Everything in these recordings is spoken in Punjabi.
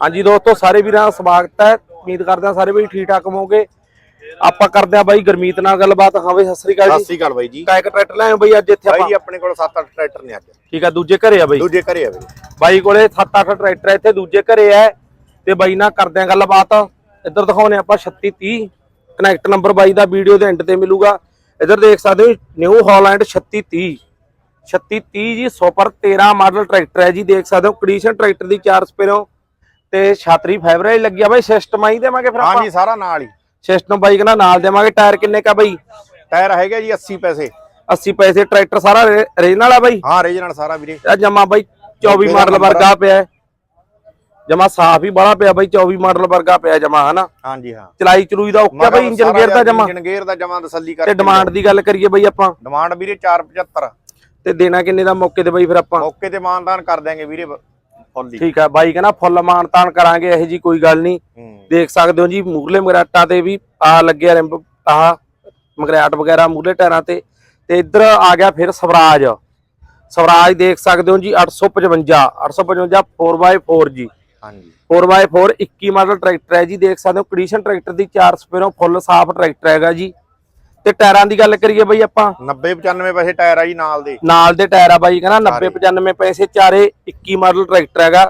ਹਾਂਜੀ ਦੋਸਤੋ ਸਾਰੇ ਵੀਰਾਂ ਦਾ ਸਵਾਗਤ ਹੈ। ਉਮੀਦ ਕਰਦੇ ਹਾਂ ਸਾਰੇ ਵੀ ਠੀਕ ਠਾਕ ਹੋਵੋਗੇ। ਆਪਾਂ ਕਰਦੇ ਹਾਂ ਬਾਈ ਗਰਮੀਤ ਨਾਲ ਗੱਲਬਾਤ। ਹਾਂ ਬਈ ਸਤਿ ਸ੍ਰੀ ਅਕਾਲ ਸਤਿ ਜੀ ਸ੍ਰੀ ਅਕਾਲ ਬਾਈ ਜੀ। ਕਾਇਕ ਟਰੈਕਟਰ ਲੈ ਆਏ ਹੋ ਬਈ ਅੱਜ ਇੱਥੇ ਬਾਈ ਆਪਾਂ। ਜੀ ਆਪਣੇ ਕੋਲ 7-8 ਟਰੈਕਟਰ ਨੇ ਅੱਜ। ਠੀਕ ਆ ਦੂਜੇ ਘਰੇ ਆ ਬਈ। ਦੂਜੇ ਘਰੇ ਆ ਬਾਈ। ਬਾਈ ਕੋਲੇ 7-8 ਟਰੈਕਟਰ ਆ ਇੱਥੇ ਦੂਜੇ ਘਰੇ ਆ। ਤੇ ਬਾਈ ਨਾਲ ਕਰਦੇ ਆ ਗੱਲਬਾਤ। ਇੱਧਰ ਦਿਖਾਉਨੇ ਆਪਾਂ 3630 ਕਨੈਕਟ ਨੰਬਰ ਬਾਈ ਦਾ ਵੀਡੀਓ ਦੇ ਐਂਡ ਤੇ ਮਿਲੂਗਾ। ਇੱਧਰ ਦੇਖ ਸਕਦੇ ਹੋ ਨਿਊ ਹਾਲੈਂਡ 3630 3630 ਜੀ ਸੁਪਰ 13 ਮਾਡਲ ਟਰੈਕਟਰ ਹੈ ਜੀ ਦੇਖ ਸਕਦੇ ਹੋ ਕੰਡੀਸ਼ਨ ਟਰੈਕਟਰ ਦੀ ਚਾਰ ਸਪੇਰੋਂ ਤੇ ਛਾਤਰੀ ਫਾਈਬਰ ਵਾਲੀ ਲੱਗੀ ਆ ਬਾਈ ਸਿਸਟਮ ਆਈ ਦੇਵਾਂਗੇ ਫਿਰ ਆਪਾਂ। ਹਾਂਜੀ ਸਾਰਾ ਨਾਲ ਹੀ। ਸਿਸਟਮ ਬਾਈ ਕਹਿੰਦਾ ਨਾਲ ਦੇਵਾਂਗੇ। ਟਾਇਰ ਕਿੰਨੇ ਕਾ ਬਾਈ? ਟਾਇਰ ਹੈਗਾ ਜੀ 80 ਪੈਸੇ। 80 ਪੈਸੇ ਟਰੈਕਟਰ ਸਾਰਾ ਰੀਜਨਲ ਆ ਬਾਈ? ਹਾਂ ਰੀਜਨਲ ਸਾਰਾ ਵੀਰੇ। ਆ ਜਮਾ ਬਾਈ 24 ਮਾਡਲ ਵਰਗਾ ਪਿਆ ਜਮਾ ਸਾਫ਼ ਹੀ ਬੜਾ ਪਿਆ ਬਾਈ 24 ਮਾਡਲ ਵਰਗਾ ਪਿਆ ਜਮਾ ਹਨਾ? ਹਾਂਜੀ ਹਾਂ। ਚਲਾਈ ਚਲੂਈ ਦਾ ਓਕੇ ਬਾਈ ਇੰਜਨ ਗੇਅਰ ਦਾ ਜਮਾ। ਇੰਜਨ ਗੇਅਰ ਦਾ ਜਮਾ ਤਸੱਲੀ ਤੇ ਕਰਕੇ ਡਿਮਾਂਡ ਦੀ ਗੱਲ ਕਰੀਏ ਬਾਈ ਆਪਾਂ। ਡਿਮਾਂਡ ਵੀਰੇ 475 ਤੇ ਦੇਣਾ ਕਿੰਨੇ ਦਾ ਮੌਕੇ ਤੇ ਬਾਈ ਫਿਰ ਆਪਾਂ? ਮੌਕੇ ਤੇ ਮਾਨਦਾਨ ਕਰ ਦਿਆਂਗੇ ਵੀਰੇ। ਫੁੱਲ ਹੀ। ਠੀਕ ਆ ਬਾਈ ਕਹਿੰਦਾ ਫੁੱਲ ਮਾਨਤਾਨ ਕਰਾਂਗੇ ਇਹੋ ਜੀ ਕੋਈ ਗੱਲ ਨਹੀਂ। ਹੂੰ। ਦੇਖ ਸਕਦੇ ਹੋ ਜੀ ਮੂਰਲੇ ਮਗਰਾਟਾਂ ਤੇ ਵੀ ਆ ਲੱਗਿਆ ਰਿੰਬ ਆਹ ਮਗਰਾਟ ਵਗੈਰਾ ਮੂਰਲੇ ਟਾਇਰਾਂ ਤੇ। ਤੇ ਇੱਧਰ ਆ ਗਿਆ ਫਿਰ ਸਵਰਾਜ। ਸਵਰਾਜ ਦੇਖ ਸਕਦੇ ਹੋ ਜੀ 855 855 4x4 ਜੀ। ਹਾਂਜੀ। 4x4 21 ਮਾਡਲ ਟਰੈਕਟਰ ਹੈ ਜੀ ਦੇਖ ਸਕਦੇ ਹੋ ਕੰਡੀਸ਼ਨ ਟਰੈਕਟਰ ਦੀ ਚਾਰ ਸਪੇਰੋਂ ਫੁੱਲ ਸਾਫ਼ ਟਰੈਕਟਰ ਹੈਗਾ ਜੀ। ਤੇ ਟਾਇਰਾਂ ਦੀ ਗੱਲ ਕਰੀਏ ਬਈ ਆਪਾਂ। 90 95 ਪੈਸੇ ਟਾਇਰ ਆ ਜੀ ਨਾਲ ਦੇ। ਨਾਲ ਦੇ ਟਾਇਰ ਆ ਬਾਈ ਕਹਿੰਦਾ 90 95 ਪੈਸੇ ਚਾਰੇ 21 ਮਾਡਲ ਟਰੈਕਟਰ ਹੈਗਾ।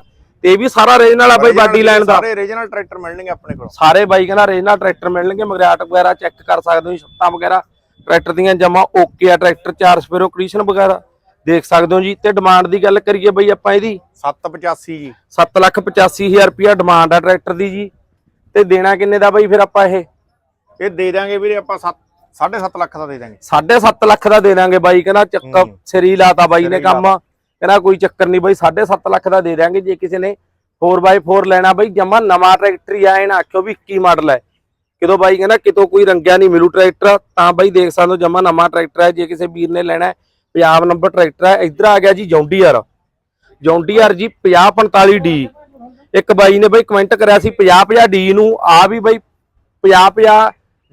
ਤੇ ਇਹ ਵੀ ਸਾਰਾ ਰੀਜਨਲ ਆ ਬਾਈ ਬਾਡੀ ਲਾਈਨ ਦਾ। ਸਾਰੇ ਰੀਜਨਲ ਟਰੈਕਟਰ ਮਿਲਣਗੇ ਆਪਣੇ ਕੋਲ। ਸਾਰੇ ਬਾਈ ਕਹਿੰਦਾ ਰੀਜਨਲ ਟਰੈਕਟਰ ਮਿਲਣਗੇ ਮਗਰਾਟ ਵਗੈਰਾ ਚੈੱਕ ਕਰ ਸਕਦੇ ਹੋ ਛੱਤਾਂ ਵਗੈਰਾ। ਟਰੈਕਟਰ ਦੀਆਂ ਜਮਾ ਓਕੇ ਆ ਟਰੈਕਟਰ ਚਾਰ ਸਪੇਰੋ ਕੰਡੀਸ਼ਨ ਵਗੈਰਾ। ਦੇਖ ਸਕਦੇ ਹੋ ਜੀ ਤੇ ਡਿਮਾਂਡ ਦੀ ਗੱਲ ਕਰੀਏ ਬਈ ਆਪਾਂ ਇਹਦੀ। 785 ਜੀ। 785000 ਰੁਪਿਆ ਡਿਮਾਂਡ ਆ ਟਰੈਕਟਰ ਦੀ ਜੀ। ਤੇ ਦੇਣਾ ਕਿੰਨੇ ਦਾ ਬਾਈ ਫਿਰ ਆਪਾਂ ਇਹ? ਇਹ ਦੇ ਦਾਂਗੇ ਵੀਰੇ ਆਪਾਂ 7.5 ਲੱਖ ਦਾ ਦੇ ਦਾਂਗੇ। 7.5 ਲੱਖ ਦਾ ਦੇ ਦਾਂਗੇ ਬਾਈ ਕਹਿੰਦਾ ਚੱਕ ਹੂੰ। ਸਰੀ ਲਾਤਾ ਬਾਈ ਨੇ ਕੰਮ। ਕਹਿੰਦਾ ਕੋਈ ਚੱਕਰ ਨਹੀਂ ਬਾਈ 7.5 ਲੱਖ ਦਾ ਦੇ ਦਾਂਗੇ ਜੇ ਕਿਸੇ ਨੇ 4x4 ਲੈਣਾ ਬਾਈ। ਜਮਾ ਨਵਾਂ ਟਰੈਕਟਰ ਹੀ ਆਏ ਨਾ ਆਖਿਓ ਵੀ 21 ਮਾਡਲ ਹੈ। ਕਿਦੋਂ ਬਾਈ ਕਹਿੰਦਾ ਕਿਤੋਂ ਕੋਈ ਰੰਗਿਆ ਨਹੀਂ ਮਿਲੂ ਟਰੈਕਟਰ ਤਾਂ ਬਾਈ ਦੇਖ ਸਕਦੇ ਹੋ ਜਮਾ ਨਵਾਂ ਟਰੈਕਟਰ ਹੈ। ਜੇ ਕਿਸੇ ਵੀਰ ਨੇ ਲੈਣਾ ਪੰਜਾਬ ਨੰਬਰ ਟਰੈਕਟਰ ਹੈ। ਇੱਧਰ ਆ ਗਿਆ ਜੀ ਜੌਂਡੀਅਰ ਜੌਂਡੀਅਰ ਜੀ 5045D ਇੱਕ ਬਾਈ ਨੇ ਬਾਈ ਕਮੈਂਟ ਕਰਿਆ ਸੀ 5050D ਨੂੰ। ਆ ਵੀ ਬਾਈ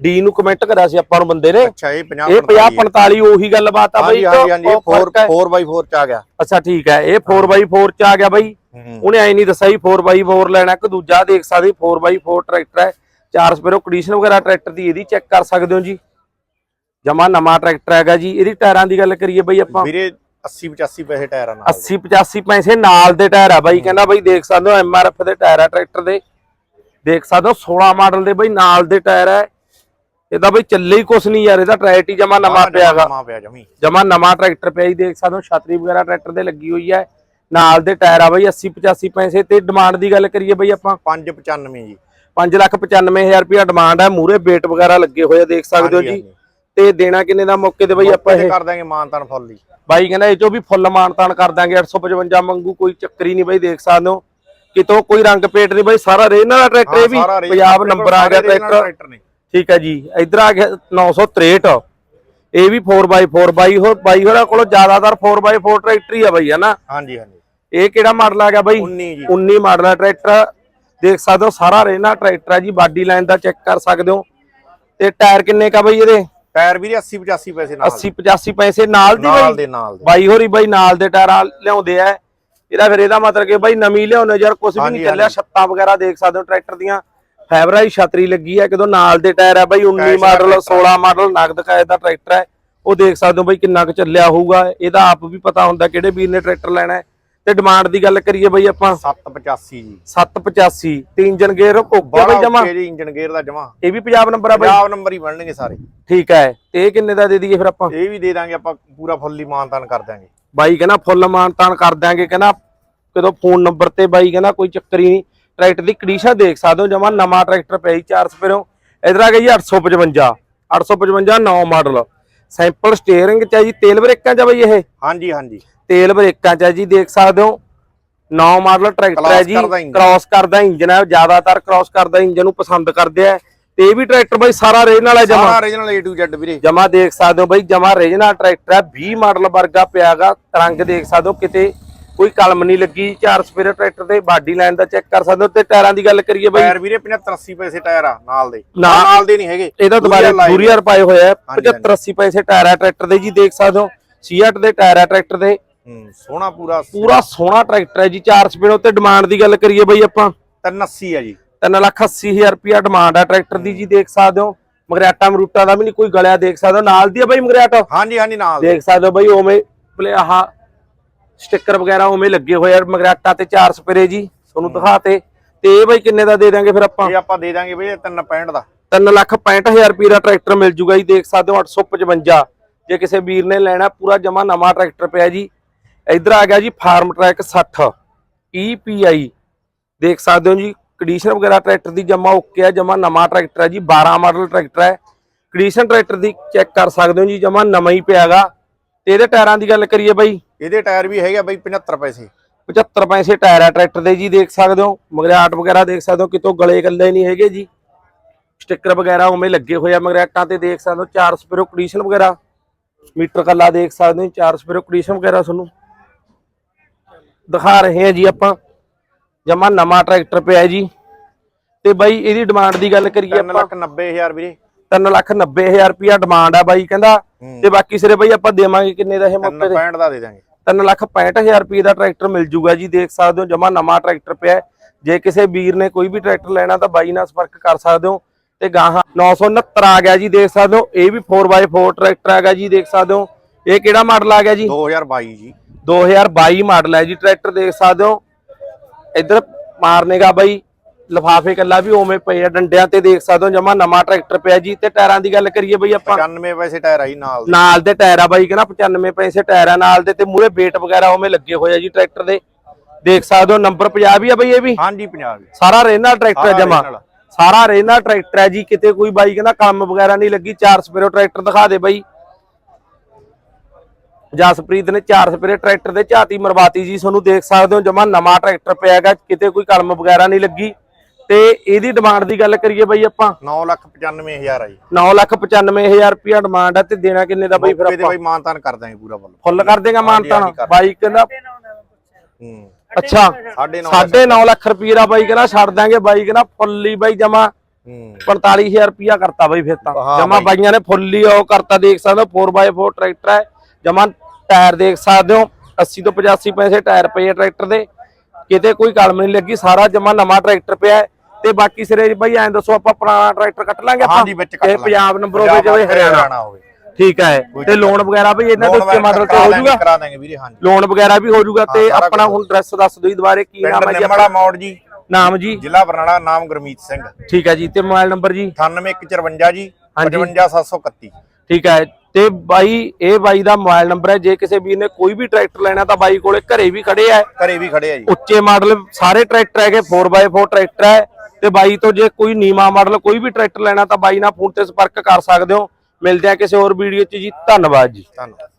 5050D ਨੂੰ ਕਮੈਂਟ ਕਰਿਆ ਸੀ ਆਪਾਂ ਨੂੰ ਬੰਦੇ ਨੇ। ਅੱਛਾ ਇਹ 50 ਇਹ 50 45 ਉਹੀ ਗੱਲਬਾਤ ਆ ਬਈ ਹਾਂਜੀ ਹਾਂਜੀ ਹਾਂਜੀ ਉਹ ਇਹ ਫ਼ਰਕ ਹੈ। 4 4x4 ਚ ਆ ਗਿਆ। ਅੱਛਾ ਠੀਕ ਹੈ ਇਹ 4x4 ਚ ਆ ਗਿਆ ਬਈ। ਉਹਨੇ ਐ ਨਹੀਂ ਦੱਸਿਆ ਜੀ 4x4 ਲੈਣਾ ਕਿ ਦੂਜਾ ਦੇਖ ਸਕਦੇ 4x4 ਟਰੈਕਟਰ ਹੈ। ਚਾਰ ਸਪੇਰੋ ਕੰਡੀਸ਼ਨ ਵਗੈਰਾ ਟਰੈਕਟਰ ਦੀ ਇਹਦੀ ਚੈੱਕ ਕਰ ਸਕਦੇ ਹੋ ਜੀ। ਜਮਾ ਨਵਾਂ ਟਰੈਕਟਰ ਹੈਗਾ ਜੀ। ਇਹਦੀ ਟਾਇਰਾਂ ਦੀ ਗੱਲ ਕਰੀਏ ਬਈ ਆਪਾਂ। ਵੀਰੇ 80 85 ਪੈਸੇ ਟਾਇਰਾਂ ਨਾਲ। 80 85 ਪੈਸੇ ਨਾਲ ਦੇ ਟਾਇਰ ਆ ਬਾਈ। ਕਹਿੰਦਾ ਬਈ ਦੇਖ ਸਕਦੇ ਹੋ ਐਮਆਰਐਫ ਦੇ ਟਾਇਰ ਆ ਟਰੈਕਟਰ ਦੇ। ਦੇਖ ਸਕਦੇ ਹੋ 16 ਮਾਡਲ ਦੇ ਬਈ ਨਾਲ ਦੇ ਟਾਇਰ ਹੈ। ਇਹਦਾ ਬਈ ਚੱਲੇ ਹੀ ਕੁਛ ਨਹੀਂ ਯਾਰ ਇਹਦਾ ਟਰੈਕਟ ਹੀ ਜਮਾ ਨਵਾਂ ਪਿਆਗਾ। ਨਵਾਂ ਪਿਆ ਜਮੀ। ਜਮਾ ਨਵਾਂ ਟਰੈਕਟਰ ਪਿਆ ਜੀ ਦੇਖ ਸਕਦੇ ਹੋ ਛਤਰੀ ਵਗੈਰਾ ਟਰੈਕਟਰ ਦੇ ਲੱਗੀ ਹੋਈ ਹੈ। ਨਾਲ ਦੇ ਟਾਇਰ ਆ ਬਈ 80 85 ਪੈਸੇ ਤੇ ਡਿਮਾਂਡ ਦੀ ਗੱਲ ਕਰੀਏ ਬਈ ਆਪਾਂ। 595 ਜੀ। 595000 ਰੁਪਇਆ ਡਿਮਾਂਡ ਹੈ ਮੂਰੇ ਵੇਟ ਵਗੈਰਾ ਲੱਗੇ ਹੋਏ ਆ ਦੇਖ ਸਕਦੇ ਹੋ ਜੀ। ਤੇ ਦੇਣਾ ਕਿੰਨੇ ਦਾ ਮੌਕੇ ਤੇ ਬਈ ਆਪਾਂ ਇਹ? ਕਰ ਦਾਂਗੇ ਮਾਨਤਾਨ ਫੁੱਲ ਹੀ ਬਾਈ ਕਹਿੰਦਾ ਇਹ ਚੋਂ ਵੀ ਫੁੱਲ ਮਾਨਤਾਨ ਕਰ ਦਾਂਗੇ 855 ਮੰਗੂ ਕੋਈ ਚੱਕਰੀ ਨਹੀਂ ਬਈ ਦੇਖ ਸਕਦੇ ਹੋ। ਕਿਤੋਂ ਕੋਈ ਰੰਗ ਪੇਟ ਨਹੀਂ ਬਈ ਸਾਰਾ ਰੇਨਾ ਦਾ ਟਰੈਕਟਰ ਇਹ ਵੀ ਪੰਜਾਬ ਨੰਬਰ ਆ ਗਿਆ ਟਰੈਕਟਰ। ਟਰੈਕਟਰ ਠੀਕ ਹੈ ਜੀ ਇਧਰ ਆ ਗਿਆ 963 ਇਹ ਵੀ 4x4 ਬਾਈ ਹੋਰ ਬਾਈ ਹੋਰਾਂ ਕੋਲੋਂ ਜ਼ਿਆਦਾਤਰ 4x4 ਟਰੈਕਟਰ ਹੀ ਆ ਬਈ ਹਨਾ ਹਾਂਜੀ ਹਾਂਜੀ। ਇਹ ਕਿਹੜਾ ਮਾਡਲ ਆ ਗਿਆ ਬਾਈ? 19 ਜੀ। 19 ਮਾਡਲ ਦਾ ਟਰੈਕਟਰ। ਦੇਖ ਸਕਦੇ ਹੋ ਸਾਰਾ ਰੇਨਾ ਟਰੈਕਟਰ ਹੈ ਜੀ ਬਾਡੀ ਲਾਈਨ ਦਾ ਚੈੱਕ ਕਰ ਸਕਦੇ ਹੋ। ਤੇ ਟਾਇਰ ਕਿੰਨੇ ਕਾ ਬਈ ਇਹਦੇ? ਟਾਇਰ ਵੀਰੇ 80 85 ਪੈਸੇ ਨਾਲ। 80 85 ਪੈਸੇ ਨਾਲ ਦੀ ਨਾਲ ਬਾਈ ਦੇ ਨਾਲ ਦੇ। ਬਾਈ ਹੋਰੀ ਬਾਈ ਨਾਲ ਦੇ ਟਾਇਰਾਂ ਲਿਆਉਂਦੇ ਆ। ਇਹਦਾ ਫਿਰ ਇਹਦਾ ਮਤਲਬ ਕਿ ਬਾਈ ਨਵੀਂ ਲਿਆਉਂਦੇ ਯਾਰ ਕੁਝ ਵੀ ਨਹੀਂ ਚੱਲਿਆ। ਛੱਤਾਂ ਵਗੈਰਾ ਦੇਖ ਸਕਦੇ ਹੋ ਟਰੈਕਟਰ ਦੀਆਂ। ਫਾਈਬਰਾਂ ਦੀ ਛਤਰੀ ਲੱਗੀ ਹੈ ਕਿਦੋਂ ਨਾਲ ਦੇ ਟਾਇਰ ਹੈ ਬਾਈ 19 ਕੈਸ਼ ਦਾ ਮਾਡਲ ਟਰੈਕਟਰ 16 ਮਾਡਲ ਨਗਦ ਕਾਇਦ ਦਾ ਟਰੈਕਟਰ ਹੈ। ਉਹ ਦੇਖ ਸਕਦੇ ਹੋ ਬਾਈ ਕਿੰਨਾ ਕੁ ਚੱਲਿਆ ਹੋਊਗਾ। ਇਹਦਾ ਆਪ ਵੀ ਪਤਾ ਹੁੰਦਾ ਕਿਹੜੇ ਵੀਰ ਨੇ ਟਰੈਕਟਰ ਲੈਣਾ ਹੈ। ਤੇ ਡਿਮਾਂਡ ਦੀ ਗੱਲ ਕਰੀਏ ਬਾਈ ਆਪਾਂ। 785 ਜੀ। 785 ਤੇ ਇੰਜਨ ਗੇਅਰ ਓਕੇ ਬਾਈ ਜਮਾ? ਜੀ ਇੰਜਨ ਗੇਅਰ ਦਾ ਜਮਾ। ਇਹ ਵੀ ਪੰਜਾਬ ਨੰਬਰ ਆ ਬਾਈ? ਪੰਜਾਬ ਨੰਬਰ ਹੀ ਬਣਨਗੇ ਸਾਰੇ। ਠੀਕ ਹੈ ਤੇ ਇਹ ਕਿੰਨੇ ਦਾ ਦੇ ਦਈਏ ਫਿਰ ਆਪਾਂ? ਇਹ ਵੀ ਦੇ ਦਾਂਗੇ ਆਪਾਂ ਪੂਰਾ ਫੁੱਲ ਹੀ ਮਾਨਤਾਨ ਕਰ ਦਾਂਗੇ ਬਾਈ ਕਹਿੰਦਾ ਫੁੱਲ ਮਾਨਤਾਨ ਕਰ ਦਿਆਂਗੇ ਕਹਿੰਦਾ ਕਦੋਂ ਫੋਨ ਨੰਬਰ ਤੇ ਬਾਈ ਕਹਿੰਦਾ ਕੋਈ ਚੱਕਰ ਹੀ ਨਹੀਂ। ਟਰੈਕਟਰ ਦੀ ਕੰਡੀਸ਼ਨ ਦੇਖ ਸਕਦੇ ਹੋ ਜਮਾ ਨਵਾਂ ਟਰੈਕਟਰ ਪਿਆ ਜੀ 4 ਸਪੇਰੋਂ। ਇਧਰ ਆ ਗਿਆ ਜੀ 855 855 ਨੌ ਮਾਡਲ। ਸੈਂਪਲ ਸਟੀਅਰਿੰਗ ਚ ਹੈ ਜੀ ਤੇਲ ਬ੍ਰੇਕਾਂ ਚ ਬਾਈ ਇਹ? ਹਾਂਜੀ ਹਾਂਜੀ। ਤੇਲ ਬ੍ਰੇਕਾਂ ਚ ਹੈ ਜੀ ਦੇਖ ਸਕਦੇ ਹੋ। ਨੌ ਮਾਡਲ ਟਰੈਕਟਰ ਹੈ ਜੀ। ਕ੍ਰਾਸ ਕਰਦਾ ਇੰਜਨ ਹੈ ਜ਼ਿਆਦਾਤਰ ਕ੍ਰਾਸ ਕਰਦਾ ਇੰਜਨ ਨੂੰ ਪਸੰਦ ਕਰਦੇ ਆ। ਤੇ ਇਹ ਵੀ ਟਰੈਕਟਰ ਬਾਈ ਸਾਰਾ ਰੇਨ ਵਾਲਾ ਜਮਾ। ਸਾਰਾ A to Z ਵੀਰੇ। ਜਮਾ ਦੇਖ ਸਕਦੇ ਹੋ ਬਾਈ ਜਮਾ ਰੀਜਨਲ ਟਰੈਕਟਰ ਹੈ 20 ਮਾਡਲ ਵਰਗਾ ਪਿਆਗਾ ਰੰਗ ਦੇਖ ਸਕਦੇ ਹੋ ਕਿਤੇ ਕੋਈ ਕਲਮ ਨਹੀਂ ਲੱਗੀ ਚਾਰ ਸਪੇਅਰ ਟਰੈਕਟਰ ਤੇ ਬਾਡੀ ਲਾਈਨ ਦਾ ਚੈੱਕ ਕਰ ਸਕਦੇ ਹੋ। ਤੇ ਟਾਇਰਾਂ ਦੀ ਗੱਲ ਕਰੀਏ ਬਾਈ। ਟਾਇਰ ਵੀਰੇ 75 80 ਪੈਸੇ ਟਾਇਰ ਆ ਨਾਲ ਦੇ। ਨਾਲ ਦੇ ਨਹੀਂ ਹੈਗੇ। ਇਹਦਾ ਦੁਬਾਰੇ ਦੂਰੀਆ ਪਾਏ ਹੋਇਆ ਹੈ ਹਾਂਜੀ, 75 80 ਪੈਸੇ ਟਾਇਰ ਹੈ ਟਰੈਕਟਰ ਦੇ ਜੀ ਦੇਖ ਸਕਦੇ ਹੋ। ਸੀਆਟ ਦੇ ਟਾਇਰ ਹੈ ਟਰੈਕਟਰ ਦੇ। ਹੂੰ ਸੋਹਣਾ ਪੂਰਾ ਪੂਰਾ ਸੋਹਣਾ ਟਰੈਕਟਰ ਹੈ ਜੀ ਚਾਰ ਸਪੇਅਰ। ਤੇ ਡਿਮਾਂਡ ਦੀ ਗੱਲ ਕਰੀਏ ਬਾਈ ਆਪਾਂ। 380 ਆ ਜੀ। 380000 ਰੁਪਿਆ ਡਿਮਾਂਡ ਆ ਟਰੈਕਟਰ ਦੀ ਜੀ ਦੇਖ ਸਕਦੇ ਹੋ। ਮਗਰਾਟਾ ਮਰੂਟਾ ਦਾ ਵੀ ਨਹੀਂ ਕੋਈ ਗਲਿਆ ਦੇਖ ਸਕਦੇ ਹੋ। ਨਾਲ ਦੀ ਆ ਬਾਈ ਮਗਰਾਟ। ਹਾਂਜੀ ਹਾਂਜੀ ਨਾਲ ਦੇ। ਦੇਖ ਸਕਦੇ ਹੋ ਬਾਈ ਉਵੇਂ। ਪਲੇ ਆਹ ਸਟicker ਵਗੈਰਾ ਉਵੇਂ ਲੱਗੇ ਹੋਏ ਆ ਮਗਰਾਟਾ ਤੇ ਚਾਰ ਸਪਰੇ ਜੀ ਤੁਹਾਨੂੰ ਦਿਖਾਤੇ ਤੇ। ਇਹ ਬਾਈ ਕਿੰਨੇ ਦਾ ਦੇ ਦਾਂਗੇ ਫਿਰ ਆਪਾਂ? ਇਹ ਆਪਾਂ ਦੇ ਦਾਂਗੇ ਵੀਰੇ 365 ਦਾ। 365000 ਰੁਪਏ ਦਾ ਟਰੈਕਟਰ ਮਿਲ ਜੂਗਾ ਜੀ ਦੇਖ ਸਕਦੇ ਹੋ 855 ਜੇ ਕਿਸੇ ਵੀਰ ਨੇ ਲੈਣਾ ਪੂਰਾ ਜਮਾ ਨਵਾਂ ਟਰੈਕਟਰ ਪਿਆ ਜੀ। ਇਧਰ ਆ ਗਿਆ ਜੀ ਫਾਰਮ ਟਰੈਕ 60 EPI ਦੇਖ ਸਕਦੇ ਹੋ ਜੀ ਕੰਡੀਸ਼ਨ ਵਗੈਰਾ ਟਰੈਕਟਰ ਦੀ ਜਮਾ ਓਕੇ ਆ ਜਮਾ ਨਵਾਂ ਟਰੈਕਟਰ ਹੈ ਜੀ 12 ਮਾਡਲ ਟਰੈਕਟਰ ਹੈ ਕੰਡੀਸ਼ਨ ਟਰੈਕਟਰ ਦੀ ਚੈੱਕ ਕਰ ਸਕਦੇ ਹੋ ਜੀ ਜਮਾ ਨਵਾਂ ਹੀ ਪਿਆਗਾ ਤੇ ਇਹਦੇ ਟਾਇਰਾਂ ਦੀ ਗੱਲ ਕਰੀਏ ਬਾਈ? ਇਹਦੇ ਟਾਇਰ ਵੀ ਹੈਗੇ ਆ ਬਈ 75 ਪੈਸੇ। 75 ਪੈਸੇ ਟਾਇਰ ਹੈ ਟਰੈਕਟਰ ਦੇ ਜੀ ਦੇਖ ਸਕਦੇ ਹੋ ਮਗਰਾਟ ਵਗੈਰਾ ਦੇਖ ਸਕਦੇ ਹੋ ਕਿਤੋਂ ਗਲੇ ਗੱਲੇ ਨਹੀਂ ਹੈਗੇ ਜੀ। ਸਟicker ਵਗੈਰਾ ਉਵੇਂ ਲੱਗੇ ਹੋਏ ਆ ਮਗਰਾਟਾਂ ਤੇ ਦੇਖ ਸਕਦੇ ਹੋ ਚਾਰ ਸਪੀਰੋ ਕੰਡੀਸ਼ਨ ਵਗੈਰਾ। ਮੀਟਰ ਕੱਲਾ ਦੇਖ ਸਕਦੇ ਹੋ ਚਾਰ ਸਪੀਰੋ ਕੰਡੀਸ਼ਨ ਵਗੈਰਾ ਤੁਹਾਨੂੰ। ਦਿਖਾ ਰਹੇ ਹਾਂ ਜੀ ਆਪਾਂ ਜਮਾ ਨਵਾਂ ਟਰੈਕਟਰ ਪਿਆ ਜੀ। ਤੇ ਬਾਈ ਇਹਦੀ ਡਿਮਾਂਡ ਦੀ ਗੱਲ ਕਰੀਏ 3 ਆਪਾਂ। ਲੱਖ 90 ਹਜ਼ਾਰ ਵੀਰੇ। 3 ਲੱਖ 90 ਹਜ਼ਾਰ ਰੁਪਿਆ ਡਿਮਾਂਡ ਆ ਬਾਈ ਕਹਿੰਦਾ। ਹੂੰ। ਤੇ ਬਾਕੀ ਸਿਰੇ ਬਾਈ ਆਪਾਂ ਦੇਵਾਂਗੇ ਕਿੰਨੇ ਦਾ ਇਹ ਮੌਕੇ ਤੇ 365 ਦਾ ਦੇ ਦਾਂਗੇ 3 ਲੱਖ 65000 ਰੁਪਏ ਦਾ ਟਰੈਕਟਰ ਮਿਲ ਜੂਗਾ ਜੀ ਦੇਖ ਸਕਦੇ ਹੋ ਜਮਾ ਨਵਾਂ ਟਰੈਕਟਰ ਪਿਆ। ਜੇ ਕਿਸੇ ਵੀਰ ਨੇ ਕੋਈ ਵੀ ਟਰੈਕਟਰ ਲੈਣਾ ਤਾਂ ਬਾਈ ਨਾਲ ਸੰਪਰਕ ਕਰ ਸਕਦੇ ਹੋ। ਤੇ ਗਾਹਾਂ 969 ਆ ਗਿਆ ਜੀ ਦੇਖ ਸਕਦੇ ਹੋ। ਇਹ ਵੀ 4x4 ਟਰੈਕਟਰ ਹੈਗਾ ਜੀ ਦੇਖ ਸਕਦੇ ਹੋ। ਇਹ ਕਿਹੜਾ ਮਾਡਲ ਆ ਗਿਆ ਜੀ? 2022 ਜੀ। 2022 ਮਾਡਲ ਹੈ ਜੀ ਟਰੈਕਟਰ ਦੇਖ ਸਕਦੇ ਹੋ। ਇੱਧਰ ਮਾਰਨੇਗਾ ਬਾਈ। ਲਫਾਫੇ ਕੱਲਾ ਵੀ ਉਵੇਂ ਪਏ ਆ ਡੰਡਿਆਂ ਤੇ ਦੇਖ ਸਕਦੇ ਹੋ ਜਮਾ ਨਵਾਂ ਟਰੈਕਟਰ ਪਿਆ ਜੀ ਤੇ ਟਾਇਰਾਂ ਦੀ ਗੱਲ ਕਰੀਏ ਬਈ ਆਪਾਂ। 95 ਪੈਸੇ ਟਾਇਰ ਆ ਜੀ ਨਾਲ ਦੇ। ਨਾਲ ਦੇ ਟਾਇਰ ਆ ਬਾਈ ਕਹਿੰਦਾ 95 ਪੈਸੇ ਟਾਇਰ ਆ ਨਾਲ ਦੇ ਤੇ ਮੂਰੇ ਵੇਟ ਵਗੈਰਾ ਉਵੇਂ ਲੱਗੇ ਹੋਏ ਆ ਜੀ ਟਰੈਕਟਰ ਦੇ। ਦੇਖ ਸਕਦੇ ਹੋ ਨੰਬਰ 50 ਵੀ ਆ ਬਈ ਇਹ ਵੀ। ਹਾਂਜੀ 50 ਜੀ ਸਾਰਾ ਰੇਨਾ ਟਰੈਕਟਰ ਸਾਰਾ ਜਮਾ। ਸਾਰਾ ਰੇਨਾ ਟਰੈਕਟਰ ਹੈ ਜੀ ਕਿਤੇ ਕੋਈ ਬਾਈ ਕਹਿੰਦਾ ਕੰਮ ਵਗੈਰਾ ਨਹੀਂ ਲੱਗੀ ਚਾਰ ਸਪੇਰੋ ਟਰੈਕਟਰ ਦਿਖਾ ਦੇ ਬਾਈ। ਜਸਪ੍ਰੀਤ ਨੇ ਚਾਰ ਸਪੇਰੇ ਟਰੈਕਟਰ ਦੇ ਝਾਤੀ ਮਰਵਾਤੀ ਜੀ ਤੁਹਾਨੂੰ ਦੇਖ ਸਕਦੇ ਹੋ ਜਮਾ ਨਵਾਂ ਟਰੈਕਟਰ ਪਿਆ ਹੈਗਾ ਕਿਤੇ ਕੋਈ ਕਲਮ ਵਗੈਰਾ ਨਹੀਂ ਲੱਗੀ। ਤੇ ਇਹਦੀ ਡਿਮਾਂਡ ਦੀ ਗੱਲ ਕਰੀਏ ਬਾਈ ਆਪਾਂ। 9 ਲੱਖ 95 ਹਜ਼ਾਰ ਆ ਜੀ। 995000 ਰੁਪਇਆ ਡਿਮਾਂਡ ਹੈ ਤੇ ਦੇਣਾ ਕਿੰਨੇ ਦਾ ਬਾਈ ਫਿਰ ਆਪਾਂ? ਬਾਈ ਮਾਨਤਾਨ ਕਰ ਦਾਂਗੇ ਪੂਰਾ ਵੱਲ। ਫੁੱਲ ਕਰ ਦੇਗਾ ਮਾਨਤਾਨ ਬਾਈ ਕਹਿੰਦਾ ਹੂੰ। ਅੱਛਾ। 9.5 ਸਾਢੇ 9 ਲੱਖ ਰੁਪਏ ਦਾ ਬਾਈ ਕਹਿੰਦਾ ਛੱਡ ਦਾਂਗੇ ਬਾਈ ਕਹਿੰਦਾ ਫੁੱਲੀ ਬਾਈ ਜਮਾ ਹੂੰ। 45000 ਰੁਪਇਆ ਕਰਤਾ ਬਾਈ ਫਿਰ ਤਾਂ। ਜਮਾ ਬਾਈ। ਬਾਈਆਂ ਨੇ ਫੁੱਲੀ ਉਹ ਕਰਤਾ ਦੇਖ ਸਕਦੇ ਹੋ 4x4 ਟਰੈਕਟਰ ਹੈ। ਜਮਾ ਟਾਇਰ ਦੇਖ ਸਕਦੇ ਹੋ 80 ਤੋਂ 85 ਪੈਸੇ ਟਾਇਰ ਪਏ ਆ ਟਰੈਕਟਰ ਦੇ। ਕਿਤੇ ਕੋਈ ਕਲਮ ਨਹੀਂ ਲੱਗੀ ਸਾਰਾ ਜਮਾ ਨਵਾਂ ਟਰੈਕਟਰ ਪਿਆ ਹੈ। ਤੇ ਬਾਕੀ ਸਿਰੇ ਬਾਈ ਐਂ ਦੱਸੋ ਆਪਾਂ ਪੁਰਾਣਾ ਟਰੈਕਟਰ ਕੱਟ ਲਾਂਗੇ ਆਪਾਂ? ਹਾਂਜੀ ਵਿੱਚ ਕੱਟ ਇਹ ਲਾਂਗੇ। ਪੰਜਾਬ ਨੰਬਰ ਹੋਵੇ ਜਾਵੇ ਹਰਿਆਣਾ। ਹੋਵੇ। ਠੀਕ ਹੈ ਤੇ ਲੋਨ ਵਗੈਰਾ ਵੀ ਇਹਨਾਂ ਦੇ ਉੱਤੇ ਮਾਡਲ ਤੇ ਹੋ ਜਾਊਗਾ ਕਰਾ ਦਾਂਗੇ ਵੀਰੇ ਹਾਂਜੀ। ਲੋਨ ਵਗੈਰਾ ਵੀ ਹੋ ਜਾਊਗਾ ਤੇ ਆਪਣਾ। ਹੁਣ ਐਡਰੈਸ ਦੱਸ ਦਿਓ ਜੀ ਦੁਬਾਰੇ ਕੀ ਨਾਮ ਹੈ ਜੀ ਆਪਣਾ? ਮੌੜ ਜੀ। ਨਾਮ ਜੀ? ਜ਼ਿਲ੍ਹਾ ਬਰਨਾਲਾ ਨਾਮ ਗੁਰਮੀਤ ਸਿੰਘ। ਠੀਕ ਹੈ ਜੀ ਤੇ ਮੋਬਾਈਲ ਨੰਬਰ ਜੀ? 98154 ਜੀ ਹਾਂਜੀ। 55731 ਠੀਕ ਹੈ ਤੇ ਬਾਈ ਇਹ ਬਾਈ ਦਾ ਮੋਬਾਈਲ ਨੰਬਰ ਹੈ। ਜੇ ਕਿਸੇ ਵੀਰ ਨੇ ਕੋਈ ਵੀ ਟਰੈਕਟਰ ਲੈਣਾ ਤਾਂ ਬਾਈ ਕੋਲੇ ਘਰੇ ਵੀ ਖੜੇ ਆ। ਘਰੇ ਵੀ ਖੜੇ ਆ ਜੀ। ਉੱਚੇ ਮਾਡਲ ਸਾਰੇ ਟਰੈਕਟਰ ਹੈਗੇ 4x4 ਟਰੈਕਟਰ ਹੈ। ਤੇ ਬਾਈ ਤੋਂ ਜੇ ਕੋਈ ਨੀਵਾ ਮਾਡਲ, ਕੋਈ ਵੀ ਟਰੈਕਟਰ ਲੈਣਾ ਤਾਂ ਬਾਈ ਨਾਲ ਫੋਨ ਤੇ ਸੰਪਰਕ ਕਰ ਸਕਦੇ ਹੋ। ਮਿਲਦੇ ਆ ਕਿਸੇ ਹੋਰ ਵੀਡੀਓ 'ਚ ਜੀ। ਧੰਨਵਾਦ ਜੀ। ਧੰਨਵਾਦ।